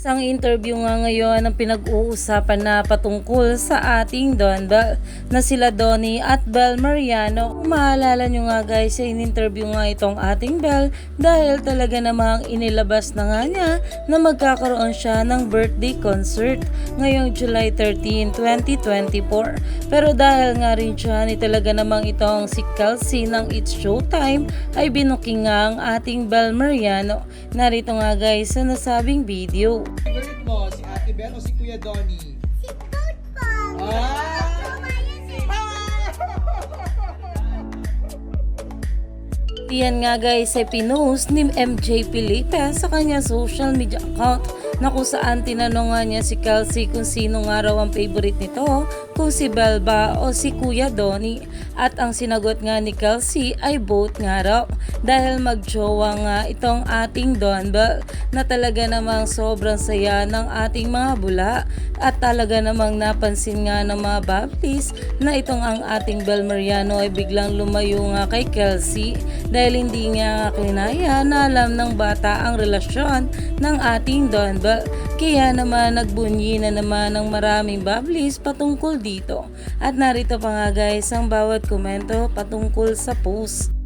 Isang interview nga ngayon ang pinag-uusapan na patungkol sa ating Don Bell na sila Donnie at Bel Mariano. Maalala nyo nga guys, sa in-interview nga itong ating Bel dahil talaga namang inilabas na nga niya na magkakaroon siya ng birthday concert ngayong July 13, 2024. Pero dahil nga rin siya ni talaga namang itong si Kelsey ng It's Showtime ay binuking nga ang ating Bel Mariano. Narito nga guys sa nasabing video. Favorite mo, si Ate Bel o si Kuya Donnie? Si po. Ah! Yan nga guys ay pinost ni MJ Felipe sa kanya social media account na kung saan tinanong nga niya si Kelsey kung sino nga raw ang favorite nito, kung si Belba o si Kuya Donnie. At ang sinagot nga ni Kelsey ay both nga raw dahil magjowa nga itong ating Don Bell na talaga namang sobrang saya ng ating mga bula at talaga namang napansin nga ng mga Baptist na itong ang ating Bel Mariano ay biglang lumayo nga kay Kelsey dahil hindi nga kinaya na alam ng bata ang relasyon ng ating Don Bell. Kaya naman nagbunyi na naman ng maraming Bablis patungkol dito. At narito pa nga guys ang bawat komento patungkol sa post.